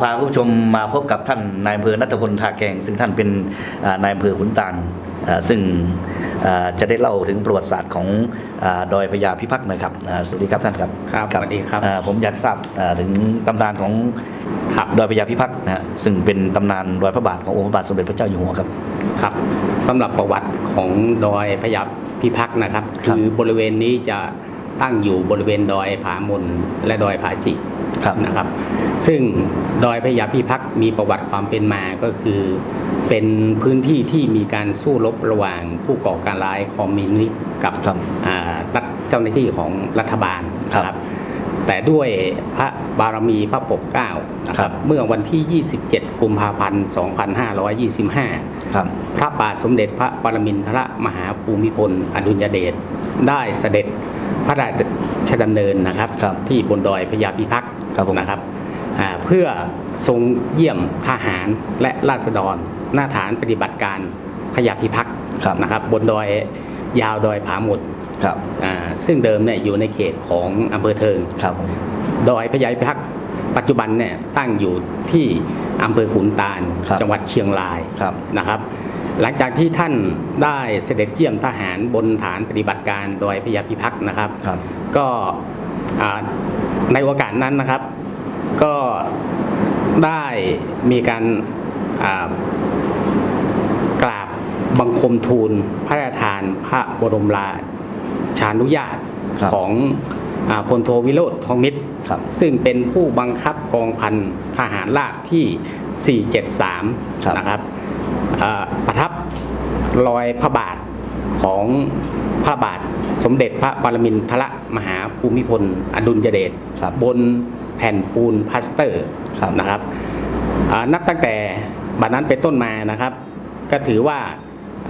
าพาคุณผู้ชมมาพบกับท่านนายอำเภอนัทพลทาแกง ซึ่งท่านเป็นอ่านายอำเภอขุนตาลอ่าซึ่งอ่าจะได้เล่าถึงประวัติศาสตร์ของอาดอยพญาพิพักษ์นะครับอ่าสวัสดีครับท่านครับครับสวัสดีครับอ่าผมอยากทราบอ่าถึงตำนานของครับดอยพญาพิพักษ์นะฮะซึ่งเป็นตำนานรอยพระบาทขององค์พระบาทสมเด็จพระเจ้าอยู่หัวครับครับสำหรับประวัติของดอยพยับพิพักษ์นะครับครับ คือบริเวณนี้จะ ตั้งอยู่บริเวณดอยผามนและดอยผาจิครับนะครับ ซึ่งดอยพยับพิพักษ์มีประวัติความเป็นมาก็คือ เป็นพื้นที่ที่มีการสู้รบระหว่างผู้ก่อการร้ายคอมมิวนิสต์กับครับอ่ารัฐเจ้าหน้าที่ของรัฐบาลนะคครัรับบแต่ด้วยพระบารมีพระปกเกล้านะคครัรับบเมื่อวันที่ 27 กุมภาพันธ์ 2525 ครับ พระบาทสมเด็จพระปรมินทรมหาภูมิพล อดุลยเดชได้เสด็จ พระราชดำเนินนะครับครับที่บนดอยพญาพิพักษ์ครับผมนะครับอ่าเพื่อทรงเยี่ยมทหารและราษฎรหน้าฐานปฏิบัติการพญาพิพักษ์ครับนะครับบนดอยยาวดอยผาหมดครับอ่าซึ่งเดิมเนี่ยอยู่ในเขตของอำเภอเทิงครับผมดอยพญาพิพักษ์ปัจจุบันเนี่ยตั้งอยู่ที่อำเภอขุนตาลครับจังหวัดเชียงรายครับนะครับ หลังจากที่ท่านได้เสด็จเยี่ยมทหารบนฐานปฏิบัติการดอยพญาพิพักษ์นะครับครับก็อ่าในโอกาสนั้นนะครับ ก็ได้มีการอ่ากราบบังคมทูลพระราชทานพระบรมราชานุญาตครับของอา พลโทวิโรธทองมิตรครับซึ่งเป็นผู้บังคับกองพันทหารราบที่ครับ473 นะครับอ่าประทับรอยพระบาทของพระบาทสมเด็จพระปรมินทรมหาภูมิพล อดุลยเดชครับบนแผ่นปูนพลาสเตอร์ครับนะครับอ่านับตั้งแต่บัดนั้นเป็นต้นมานะครับ ก็ถือว่า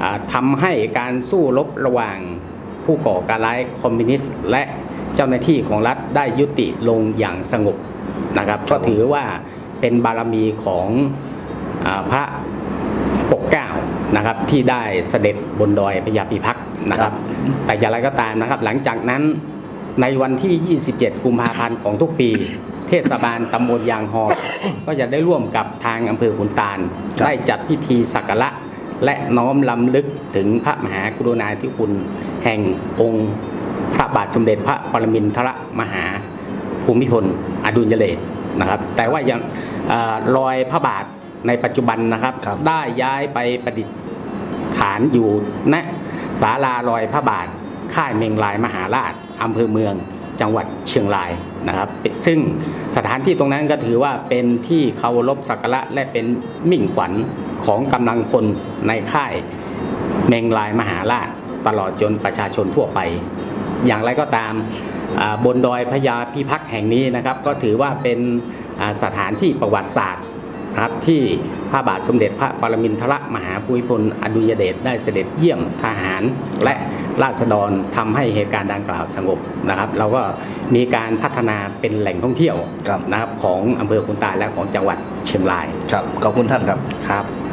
อ่าทำให้การสู้รบระหว่างผู้ก่อการร้ายคอมมิวนิสต์และเจ้าหน้าที่ของรัฐได้ยุติลงอย่างสงบนะครับครัก็บผมถือว่าเป็นบารมีของอาพระปกเกล้านะครับที่ได้เสด็จบนดอยพญาพิพักษ์นะครับ แต่อย่างไรก็ตามนะครับ หลังจากนั้นในวันที่ 27 กุมภาพันธ์ของทุกปี เทศบาลตำบลยางฮอก็จะได้ร่วมกับทางอำเภอขุนตาลครับได้จัดพิธีสักการะและน้อมลำลึกถึงพระมหากรุณาธิคุณแห่งองค์พ ระบาทสมเด็จพระปรมินทรมหาภูมิพลอดุลยเดชนะครับแต่ว่ายังเออรอยพระบาทในปัจจุบันนะครับครับได้ย้ายไปประดิษฐานอยู่ณศาลารอยพระบาทค่ายเมงลายมหาราชอำเภอเมืองจังหวัดเชียงรายนะครับ ซึ่งสถานที่ตรงนั้นก็ถือว่าเป็นที่เคารพสักการะและเป็นมิ่งขวัญของกำลังพลในค่ายเมงลายมหาราชตลอดจนประชาชนทั่วไป อย่างไรก็ตามอ่าบนดอยพญาพิพักษ์แห่งนี้นะครับ ก็ถือว่าเป็นอ่าสถานที่ประวัติศาสตร์นะครับที่พระบาทสมเด็จพระปรมินทรมหาภูมิพลอดุลยเดชได้เสด็จเยี่ยมทหารและราษฎรทำให้เหตุการณ์ดังกล่าวสงบนะครับ เราก็มีการพัฒนาเป็นแหล่งท่องเที่ยวครับนะครับของอำเภอขุนตาลและของจังหวัดเชียงรายครับขอบคุณท่านครับครับ「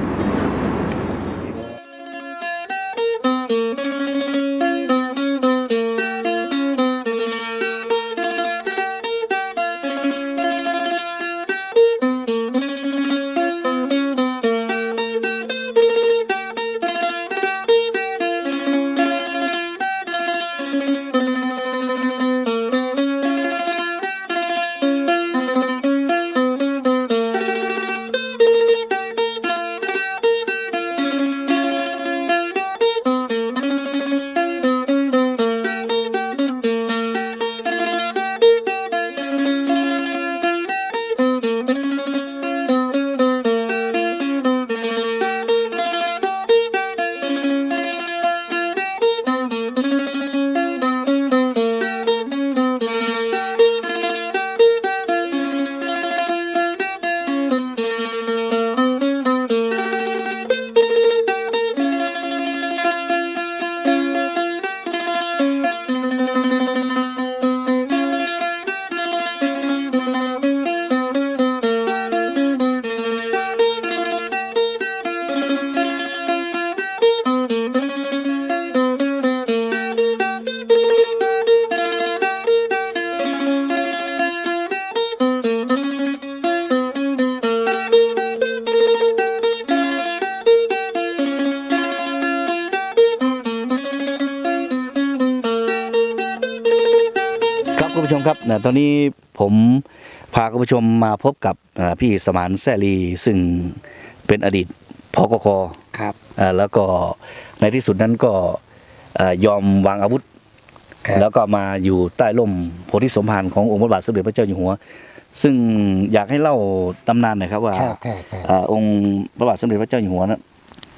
ตอนนี้ผมพาคุณผู้ชมมาพบกับอ่าพี่สมานแซ่ลีซึ่งเป็นอดีตพกคครับอ่าแล้วก็ในที่สุดนั้นก็อ่ายอมวางอาวุธครับแล้วก็มาอยู่ใต้ร่มโพธิสมภารขององค์พระบาทสมเด็จพระเจ้าอยู่หัว ซึ่งอยากให้เล่าตำนานหน่อยครับว่าครับครับครับอ่าองค์พระบาทสมเด็จพระเจ้าอยู่หัวนั้น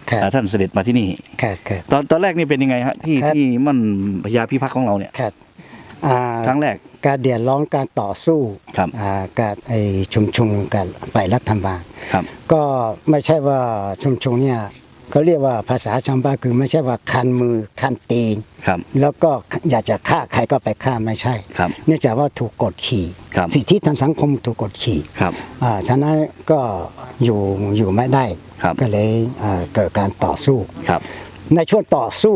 ครับอ่าท่านเสด็จมาที่นี่ครับครับตอนตอนแรกนี่เป็นยังไงฮะที่ครับที่มันพญาพิพักษ์ของเราเนี่ยครับอ่าครั้งแรก การเดือดร้อนการต่อสู้ครับอ่าการไอชุมชนการไปรัฐบาลครับ ก็ไม่ใช่ว่าชุมชนเนี่ยเขาเรียกว่าภาษาชาวบ้านคือไม่ใช่ว่าคันมือคันตีน ครับ แล้วก็อยากจะฆ่าใครก็ไปฆ่าไม่ใช่ ครับเนื่องจากว่าถูกกดขี่ ครับสิทธิทางสังคมถูกกดขี่ครับอ่าฉะนั้นก็อยู่อยู่ไม่ได้ ครับก็เลยอ่าเกิดการต่อสู้ ครับ ในช่วงต่อสู้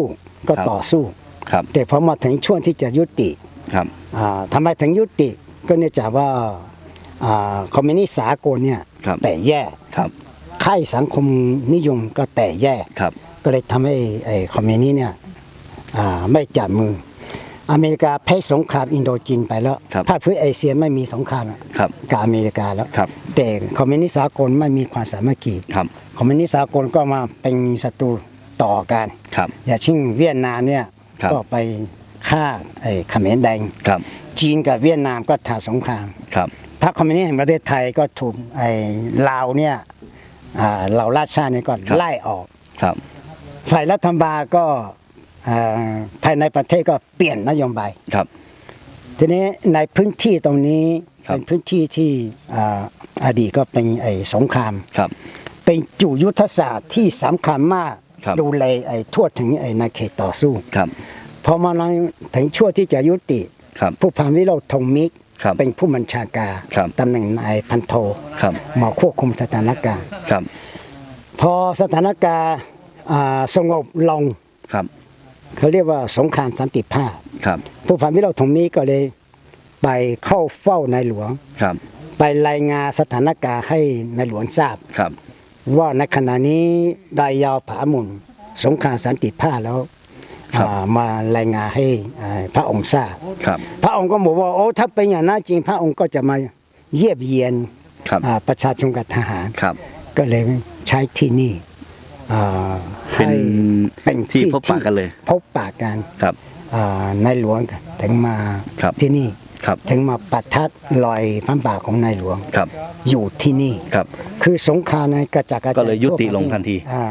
ก็ครับ ต่อสู้ ครับ แต่พอมาถึงช่วงที่จะยุติ ครับอ่าทำไมถึงยุติก็เนื่องจากว่าอ่าคอมมิวนิสต์สากลเนี่ยครับแต่แย่ครับค่ายสังคมนิยมก็แต่แย่ครับ ก็เลยทำให้ไอ้คอมมิวนิสต์เนี่ยอ่าไม่จับมือ อเมริกาแพ้สงครามอินโดจีนไปแล้วครับภาคพื้นเอเชียไม่มีสงครามอะครับกับอเมริกาแล้วครับแต่คอมมิวนิสต์สากลไม่มีความสามัคคีครับคอมมิวนิสต์สากลก็มาเป็นศัตรูต่อกันครับอย่างเช่นเวียดนามเนี่ยครับก็ไป ฆ่าไอ้เขมรแดงครับ จีนกับเวียดนามก็ทาสงครามครับพรรคคอมมิวนิสต์แห่งประเทศไทยก็ถูกไอ้ลาวเนี่ยอ่าเหล่าราชชาติเนี่ยก็ไล่ออกครับฝ่ายรัฐบาลก็อ่าภายในประเทศก็เปลี่ยนนโยบายครับ ทีนี้ในพื้นที่ตรงนี้ครับเป็นพื้นที่ที่อ่าอดีตก็เป็นไอ้สงครามครับ เป็นจุดยุทธศาสตร์ที่สำคัญมากครับดูแลไอ้ทั่วถึงไอ้ในเขตต่อสู้ครับ พอมาถึงช่วงที่จะยุติครับผู้พันวิโรธธงมิกครับเป็นผู้บัญชาการครับตำแหน่งนายพันโทครับมาควบคุมสถานการณ์ครับพอสถานการณ์อ่าสงบลงครับเขาเรียกว่าสงครามสันติภาพครับผู้พันวิโรธธงมิกก็เลยไปเข้าเฝ้าในหลวงครับไปรายงานสถานการณ์ให้ในหลวงทราบครับว่าในขณะนี้ได้ยาวผาหมุนสงครามสันติภาพแล้วครับอ่า มารายงานให้อ่าพระองค์ทราบครับพระองค์ก็บอกว่าโอ้ถ้าเป็นอย่างนั้นจริง พระองค์ก็จะมาเยียบเยียนครับอ่าประชาชนกับทหารครับก็เลยใช้ที่นี่อ่าเป็นให้เป็นที่พบปะกันเลย พบปะกันครับอ่าในหลวงถึงมาครับที่นี่ครับถึงมาประทัดลอยพระบาทของในหลวงครับอยู่ที่นี่ครับ คือสงครามในกระจัดกระจายก็เลยยุติทั่วประลงเทศทันทีอ่า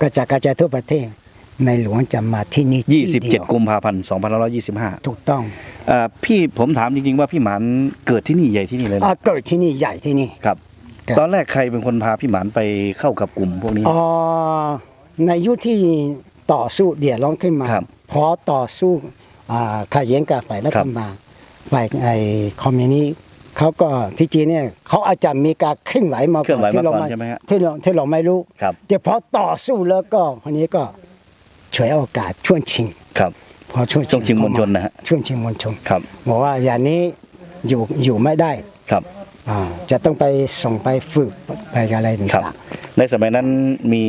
กระจัดกระจายทั่วประเทศ ในหลวงจะมาที่นี่ที่เดียว27กุมภาพันธ์2525ถูกต้องอ่าพี่ผมถามจริงๆว่าพี่หมานเกิดที่นี่ใหญ่ที่นี่เลยอ่านะเกิดที่นี่ใหญ่ที่นี่ ครับ ครับ ตอนแรกใครเป็นคนพาพี่หมานไปเข้ากับกลุ่มพวกนี้อ๋อในยุคที่ต่อสู้เดือดร้อนขึ้นมาครับพอต่อสู้อ่าขัดแย้งกับฝ่ายรัครัฐบ บาลฝ่ายไอ้คอมมิวนิสต์เขาก็ที่จริงเนี่ยเขาอาจจะมีการเคลื่อนไหวมาเคลื่อนไหวที่มาเราก่อนไม่ใช่ไหมฮะ ที่เราที่เราไม่รู้ ครับแต่พอต่อสู้แล้วก็คนนี้ก็ ฉวยโอกาสช่วงชิงครับ พอช่วงช่วงชิงมวลชนนะฮะช่วงชิงมวลชนครับบอกว่าอย่างนี้อยู่อยู่ไม่ได้ครับอ่าจะต้องไปส่งไปฝึกไปอะไรครับต่างในสมัยนั้นมี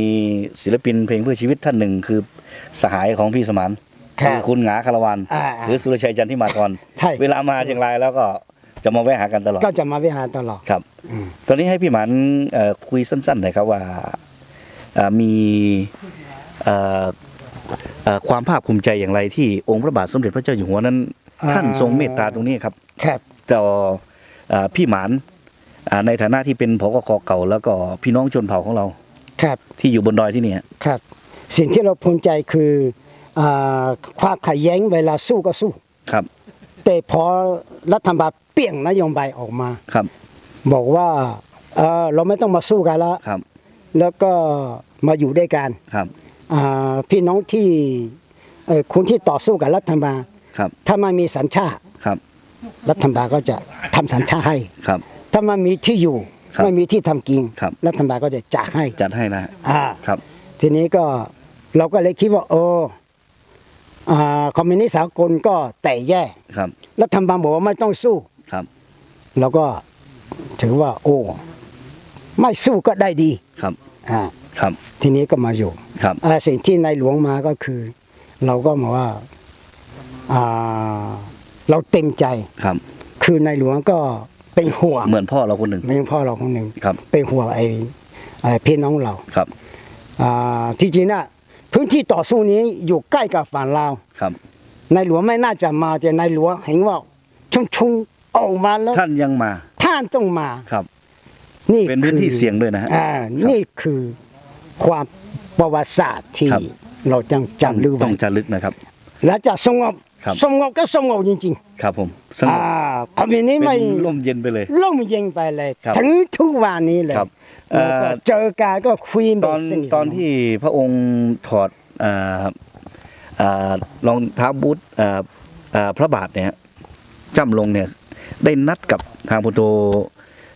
ศิลปินเพลงเพื่อชีวิตท่านหนึ่งคือสหายของพี่สมานๆครับคือคุณหงาคารวานอ่าหรือสุรชัยจันทิมากรใช่เวลามาเชียงรายแล้วก็จะมาแวะหากันตลอดก็จะมาวิหารตลอดครับอืมตอนนี้ให้พี่หมันเอ่อคุยสั้นๆหน่อยครับว่าเอ่อมีเอ่อเอ่อ ความภาคภูมิใจอย่างไรที่องค์พระบาทสมเด็จพระเจ้าอยู่หัวนั้น ท่านทรงเมตตาตรงนี้ครับครับต่อเอ่อพี่หมานอ่าในฐานะที่เป็นผกคเก่า แล้วก็พี่น้องชนเผ่าของเราครับที่อยู่บนดอยที่เนี่ยครับ สิ่งที่เราภูมิใจคืออ่าความขัดแย้งเวลาสู้ก็สู้ครับ แต่พอรัฐบาลเปลี่ยนนโยบายออกมาครับ บอกว่าเออเราไม่ต้องมาสู้กันแล้วครับแล้วก็มาอยู่ด้วยกันครับอ่า พี่น้องที่เอ่อคนที่ต่อสู้กับรัฐบาลครับถ้ามันมีสัญชาติครับรัฐบาลก็จะทำสัญชาติให้ครับ ถ้ามันมีที่อยู่ครับไม่มีที่ทำกินครับรัฐบาลก็จะจ่ายให้จัดให้นะฮะอ่าครับ ทีนี้ก็เราก็เลยคิดว่า โอ้อ่าคอมมิวนิสต์สากลก็แต่แย่ครับรัฐบาลบอกว่าไม่ต้องสู้ครับเราก็ถือว่า โอ้ ไม่สู้ก็ได้ดีครับอ่าครับ ทีนี้ก็มาอยู่ ครับอ่าสิ่งที่ในหลวงมาก็คือ เราก็มาว่าอ่าเราเต็มใจครับ คือในหลวงก็เป็นห่วงเหมือนพ่อเราคนหนึ่งไม่ใช่พ่อเราคนหนึ่งครับเป็นห่วงไอ้ไอ้พี่น้องเราครับอ่าจริงๆน่ะพื้นที่ต่อสู้นี้อยู่ใกล้กับฝั่งลาวครับ ในหลวงไม่น่าจะมาแต่ในหลวงเห็นว่าชุงชุงๆออกมาแล้วท่านยังมา ท่านต้องมาครับ นี่เป็นพื้นที่คือเสี่ยงด้วยนะฮะอ่าครับนี่คือความ ประวัติศาสตร์ที่ครับ เราจังจำลึกต้ไว้องจะลึกนะครับและจะสงบครับ สงบก็สงบจริงครับผมสๆงอ่าบคอมมิวนิสต์เป็ไม่นร่มเย็นไปเลย ล่มเย็นไปเลย ครับถึงทุกวันนี้เลยครับแล้วก็เอ่อ เจอกันก็คุยแบตบอนสนิทสตอนที่พระองค์ถอดเอ่อเอ่อรองเท้าบูทเอ่อเอ่อพระบาทเนี่ยจำลงเนี่ยได้นัดกับทางพุทโธ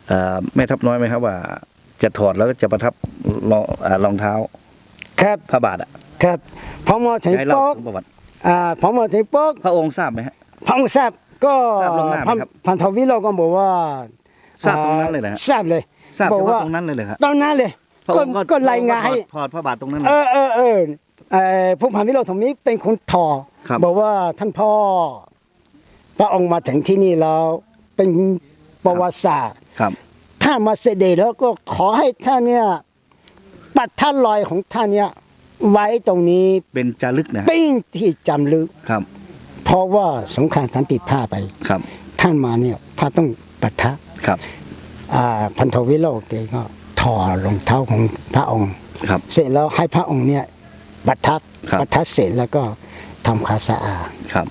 เอ่อแม่ทัพน้อยไหมครับว่า จะถอดแล้วก็จะประทับรองเอ่อรองเท้า ครับพระบาทอะครับพอมาถึงให้เล่าป๊อกถึงประวัติอ่าพอมาถึงป๊อกพระองค์ทราบไหมฮะพังทราบก็ทราบล่วงหน้าไหมพันครับ พันธวิโรจน์ก็บอกว่าทราบตรงนั้นเลยนะฮะทราบเลยทราบบอกเฉว่าพาะตรงนั้นเลยเลยครับตอนนั้นเลยพระก็องค์ก็ก็รายงานให้ถอดพระบาทตรงนั้นเอเลยอเออเออเออผู้พันวิโรจน์ทมิเป็นคนทอครับ บอกว่าท่านพ่อ พระองค์มาถึงที่นี่แล้วเป็นประวัติศาสตร์ ครับ ถ้ามาเสด็จแล้วก็ขอให้ท่านเนี่ย ปัดท่านลอยของท่านเนี่ยไว้ตรงนี้เป็นจารึกนะฮะเป็นที่จำลึกครับ เพราะว่าสงครามสันติภาพไปครับ ท่านมาเนี่ยถ้าต้องปะทะครับอ่าพันธวิโรจน์แกก็ถอดรองเท้าของพระองค์ครับ เสร็จแล้วให้พระองค์เนี่ยบัทับครับบัทับเสร็จแล้วก็ทำความสะอาดครับ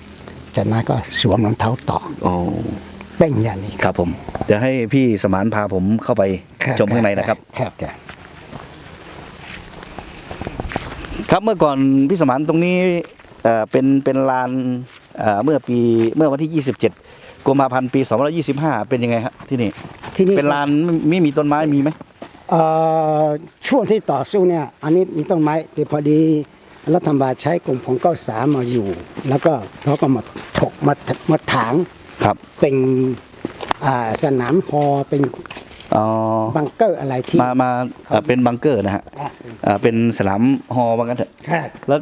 จากนั้นก็สวมรองเท้าต่อโอ้เป็นอย่างนี้ครับผมเดี๋ยวให้พี่สมานพาผมเข้าไปครับชมข้างในนะครับ ครับ ครับครับเมื่อก่อนพี่สมานตรงนี้เอ่อเป็นเป็นลานเอ่อเมื่อปีเมื่อวันที่ 27กุมภาพันธ์ปี2525 เป็นยังไงฮะที่นี่ที่นี่เป็นลานไม่ไม่มีต้นไม้มีไหมเอ่อช่วงที่ต่อสู้เนี่ยอันนี้มีต้นไม้แต่พอดีรัฐบาลใช้กลุ่มของเก้าสามมาอยู่ แล้วก็เขาก็มาถกมามาถางครับเป็นอ่าสนามฮอเป็น อ๋อบังเกอร์อะไรที่มามาเอ่อเป็นบังเกอร์นะฮะอะเอ่อเป็นสนามฮอว่างั้นเถอะ ครับแล้ว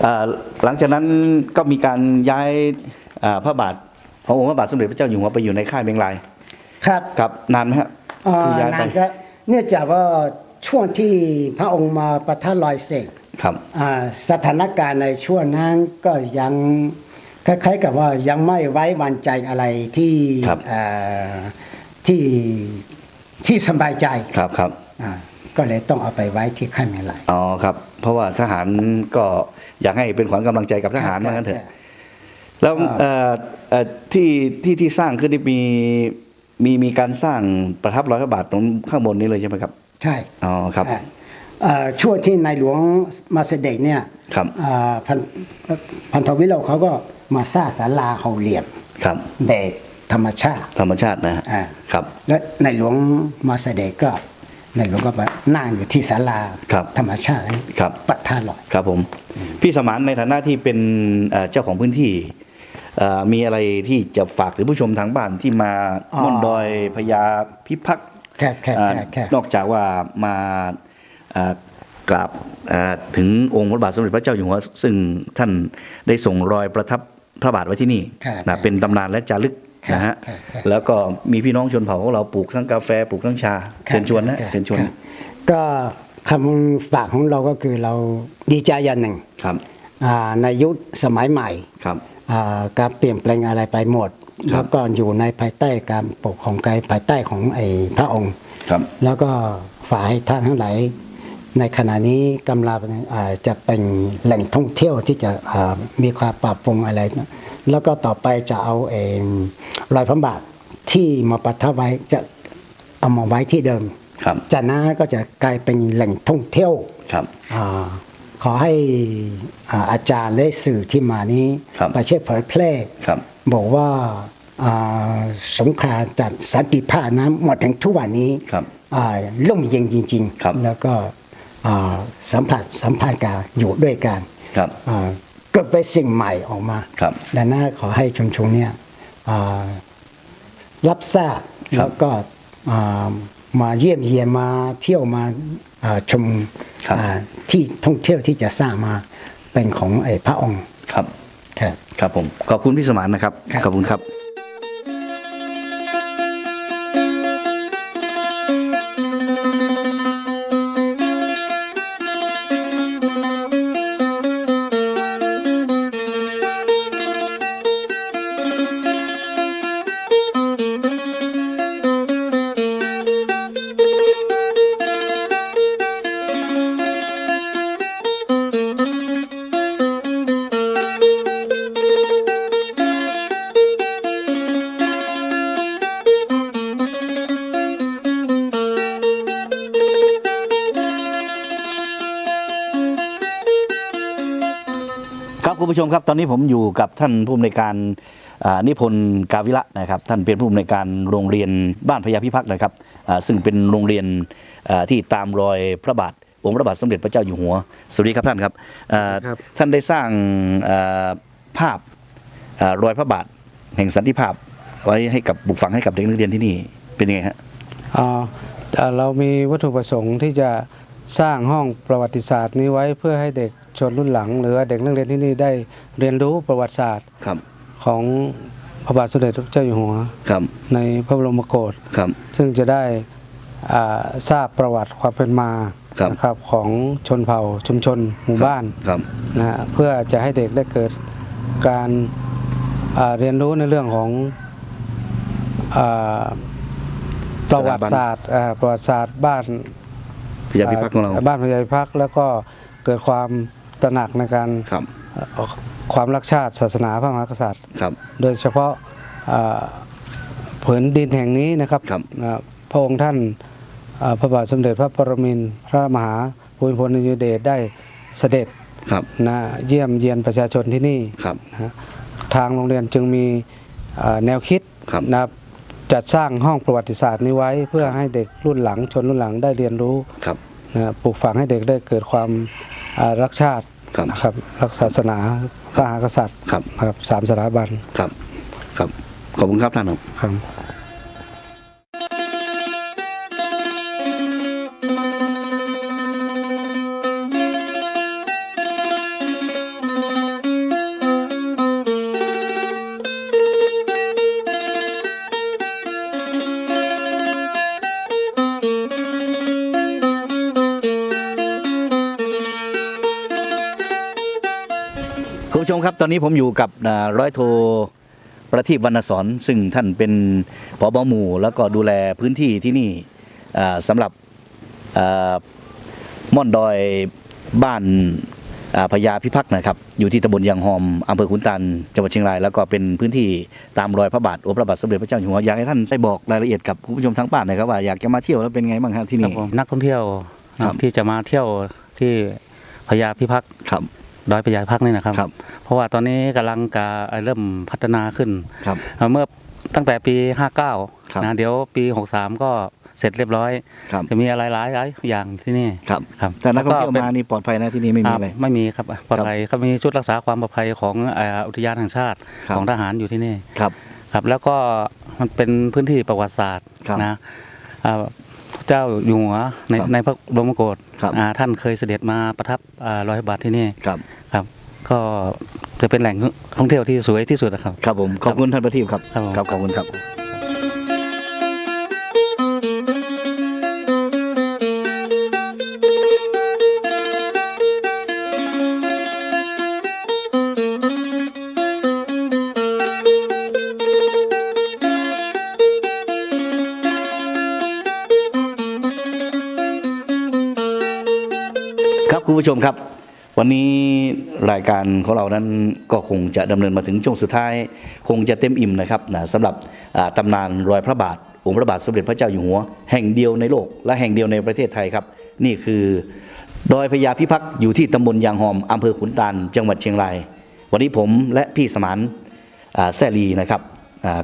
เอ่อหลังจากนั้นก็มีการย้ายเอ่อพระบาทขององค์พระบาทสมเด็จพระเจ้าอยู่หัวไปอยู่ในค่ายเมงลายครับครับนานไหมฮะเอ่อที่ย้ายไปนานก็เนื่องจากว่าช่วงที่พระองค์มาประทับรอยเสก ครับ อ่าสถานการณ์ในช่วงนั้นก็ยังคล้ายๆกับว่ายังไม่ไว้วางใจอะไรที่ครับ เอ่อ ที่ที่สบายใจครับครับอ่าก็เลยต้องเอาไปไว้ที่ค่ายเมลัยอ๋อครับ เพราะว่าทหารก็อยากให้เป็นขวัญกำลังใจกับทหารว่างั้นเถอะแล้วอ่าเอ่อเอ่อที่ที่ที่สร้างขึ้นนี่มีมีมีการสร้างประทับร้อยพระบาทตรงข้างบนนี้เลยใช่ไหมครับ ใช่อ๋อครับอ่าเอ่อช่วงที่ในหลวงมาเสด็จเนี่ยครับอ่าพันพันธวิโรจน์เขาก็มาสร้างศาลาหอเหลี่ยมครับแบบ ธรรมชาติ ธรรมชาตินะฮะอ่า ครับ และในหลวงมาเสด็จก็ในหลวงก็มานั่งอยู่ที่ศาลาครับ ธรรมชาติครับ ปัดท่าลอย ครับผม พี่สมานในฐานะที่เป็นเอ่อเจ้าของพื้นที่เอ่อมีอะไรที่จะฝากถึงผู้ชมทางบ้านที่มาอ๋อ ม่อนดอยพญาพิพักษ์ครับครับอ่าครับครับนอกจากว่ามาอ่ากราบอ่าถึงองค์พระบาทสมเด็จพระเจ้าอยู่หัวซึ่งท่านได้ส่งรอยประทับพระบาทไว้ที่นี่ครับ นะเป็นตำนานและจารึกครับ นะฮะครับครับแล้วก็มีพี่น้องชนเผ่าของเราปลูกทั้งกาแฟปลูกทั้งชาเชิญชวนนะครับเชิญชวนครับก็คำฝากของเราก็คือเราดีใจอย่างหนึ่งครับอ่าในยุคสมัยใหม่ครับอ่าการเปลี่ยนแปลงอะไรไปหมดครับแล้วก็อยู่ในภายใต้การปกของกายภายใต้ของไอ้พระองค์ครับแล้วก็ฝ่ายท่านทั้งหลายในขณะนี้กำลังอ่าจะเป็นแหล่งท่องเที่ยวที่จะอ่ามีความปรับปรุงอะไรนะ แล้วก็ต่อไปจะเอาเองรอยพระบาทที่มาประทับไว้จะเอามาไว้ที่เดิมครับจากนั้นก็จะกลายเป็นแหล่งท่องเที่ยวครับอาขอให้อ่าอาจารย์และสื่อที่มานี้ครับไปช่วยเผยแพร่ครับบอกว่าอ่าสงครามจัดสันติภาพนะหมดถึงทุกวันนี้ครับอ่าร่มเย็นจริงครับๆแล้วก็อ่าสัมผัสสัมพันธ์กันอยู่ด้วยกันครับอ่า เกิดเป็นสิ่งใหม่ออกมาครับดังนั้นขอให้ชุมชนเนี่ยอ่ารับทราบครับแล้วก็อ่ามาเยี่ยมเยียนมาเที่ยวมาอ่าชมครับอ่าที่ท่องเที่ยวที่จะสร้างมาเป็นของไอ้พระองค์ครับครับครับผมขอบคุณพี่สมานนะครับครับขอบคุณครับ ผู้ชมครับ ตอนนี้ผมอยู่กับท่านผู้อำนวยการอ่านิพนธ์กาวิระนะครับ ท่านเป็นผู้อำนวยการโรงเรียนบ้านพญาพิพักษ์นะครับอ่าซึ่งเป็นโรงเรียนอ่าที่ตามรอยพระบาทองค์พระบาทสมเด็จพระเจ้าอยู่หัวสวัสดีครับท่านครับอ่าครับท่านได้สร้างอ่าภาพอ่ารอยพระบาทแห่งสันติภาพ ไว้ให้กับบุกฝังให้กับเด็กนักเรียนที่นี่เป็นยังไงฮะอ่าเอ่อเรามีวัตถุประสงค์ที่จะสร้างห้องประวัติศาสตร์นี้ไว้เพื่อให้เด็ก ชนรุ่นหลัง หรือว่าเด็กนักเรียนที่นี่ได้เรียนรู้ประวัติศาสตร์ครับของพระบาทสมเด็จพระเจ้าอยู่หัวครับในพระบรมโกศครับซึ่งจะได้อ่าทราบประวัติความเป็นมาครับนะครับของชนเผ่าชุมชนหมู่บ้านครับนะฮะเพื่อจะให้เด็กได้เกิดการอ่าเรียนรู้ในเรื่องของอ่าประวัติศาสตร์อ่าประวัติศาสตร์บ้านพญาพิพักษ์ของเราบ้านพญาพิพักษ์แล้วก็เกิดความ ตระหนักในการครับเอ่อความรักชาติศาสนาพระมหากษัตริย์ ครับโดยเฉพาะอ่าผืนดินแห่งนี้นะครับครับอ่าพระองค์ท่านอ่าพระบาทสมเด็จพระปรมินทรพระมหาภูมิพลอดุลยเดชได้เสด็จครับนะเยี่ยมเยียนประชาชนที่นี่ครับนะฮะทางโรงเรียนจึงมีเอ่อแนวคิดครับนะครับจัดสร้างห้องประวัติศาสตร์นี้ไว้เพื่อให้เด็กรุ่นหลังชนรุ่นหลังได้เรียนรู้ครับนะปลูกฝังให้เด็กได้เกิดความอ่ารักชาติ ครับนะครับรักศาสนาพระมหากษัตริย์ครับ นะครับสามสถาบันครับ ครับ ขอบคุณครับท่านครับ ครับ ตอนนี้ผมอยู่กับอ่าร้อยโทประทีปวรรณสอนซึ่งท่านเป็นผบหมู่ แล้วก็ดูแลพื้นที่ที่นี่อ่าสำหรับอ่าม่อนดอยบ้านอ่าพญาพิพักษ์นะครับ อยู่ที่ตำบลยางหอมอำเภอขุนตันจังหวัดเชียงราย แล้วก็เป็นพื้นที่ตามรอยพระบาทโอพระบาทสมเด็จพระเจ้าอยู่หัวอยากให้ท่านได้บอกรายละเอียดกับคุณผู้ชมทั้งบ้านหนะครับว่าอยากจะมาเที่ยวแล้วเป็นไงบ้างครับที่ครันี่บผมนักท่องเที่ยวครับที่จะมาเที่ยวที่พญาพิพักษ์ครับ ดอยพญาพิพักษ์นี่นะครับครับ เพราะว่าตอนนี้กำลังจะเริ่มพัฒนาขึ้นครับเอ่อเมื่อตั้งแต่ปีครับ59นะเดี๋ยวปี 63 ก็เสร็จเรียบร้อยครับจะมีอะไรหลายหลายอย่างที่นี่ครับครับแต่นักท่องเที่ยวแล้มาป็นี่ปลอดภัยนะที่นี่ไม่มีอ่าอะไรไม่มีครับปลอดภัยก็มีชุดรักษาความปลอดภัยของเอ่ออุทยานแห่งชาติครับของทหารอยู่ที่นี่ครับครับ แล้วก็มันเป็นพื้นที่ประวัติศาสตร์ครับนะอ่าพระ เจ้าอยู่หัวในครับในพระบรมโกศครับอ่าท่านเคยเสด็จมาประทับอ่ารอยพระบาทที่นี่ครับ ครับ ก็จะเป็นแหล่งท่องเที่ยวที่สวยที่สุดนะครับ ครับผมขอบคุณท่านประทีปครับครับผมครับขอบคุณครับ ผู้ชมครับ วันนี้รายการของเรานั้นก็คงจะดำเนินมาถึงช่วงสุดท้าย คงจะเต็มอิ่มนะครับนะสำหรับอ่าตำนานรอยพระบาทองค์พระบาทสมเด็จพระเจ้าอยู่หัว แห่งเดียวในโลก และแห่งเดียวในประเทศไทยครับ นี่คือดอยพญาพิพักษ์อยู่ที่ตำบลยางหอมอำเภอขุนตาลจังหวัดเชียงราย วันนี้ผมและพี่สมานแซ่ลีนะครับ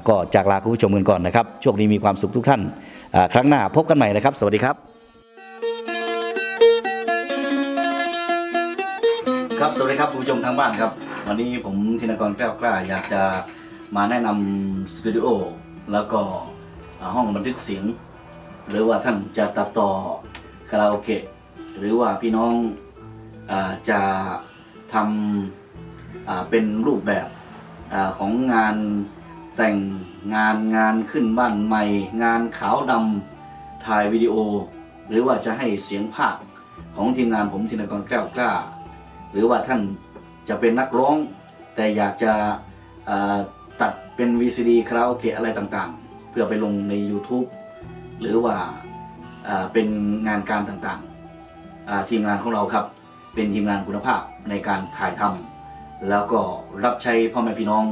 ก็จากลาคุณผู้ชมกันก่อนนะครับโชคดีมีความสุขทุกท่าน ครั้งหน้าพบกันใหม่นะครับ สวัสดีครับ ครับสวัสดีครับคุณผู้ชมทางบ้านครับ วันนี้ผมธินกรแก้วกล้า อยากจะมาแนะนำสตูดิโอแล้วก็ห้องบันทึกเสียง หรือว่าท่านจะตัดต่อคาราโอเกะหรือว่าพี่น้องอจะทำเป็นรูปแบบอของงานแต่งงานงานขึ้นบ้านใหม่ งานขาวดำถ่ายวิดีโอ หรือว่าจะให้เสียงภาคของทีมงานผมธินกรแก้วกล้า หรือว่าท่านจะเป็นนักร้อง แต่อยากจะตัดเป็น VCD คราโอเกะอะไรต่างๆ เพื่อไปลงใน YouTube หรือว่าเป็นงานการต่างๆ ทีมงานของเราครับ เป็นทีมงานคุณภาพในการถ่ายทำแล้วก็รับใช้พ่อแม่พี่น้อง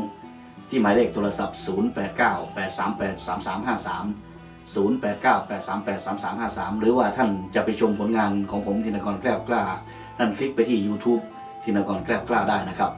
ที่หมายเลขโทรศัพท์ 0898383353 0898383353 หรือว่าท่านจะไปชมผลงานของผมธินกรแกล้วกล้าท่านคลิกไปที่ YouTube ธินกรแกล้วกล้าได้นะครับ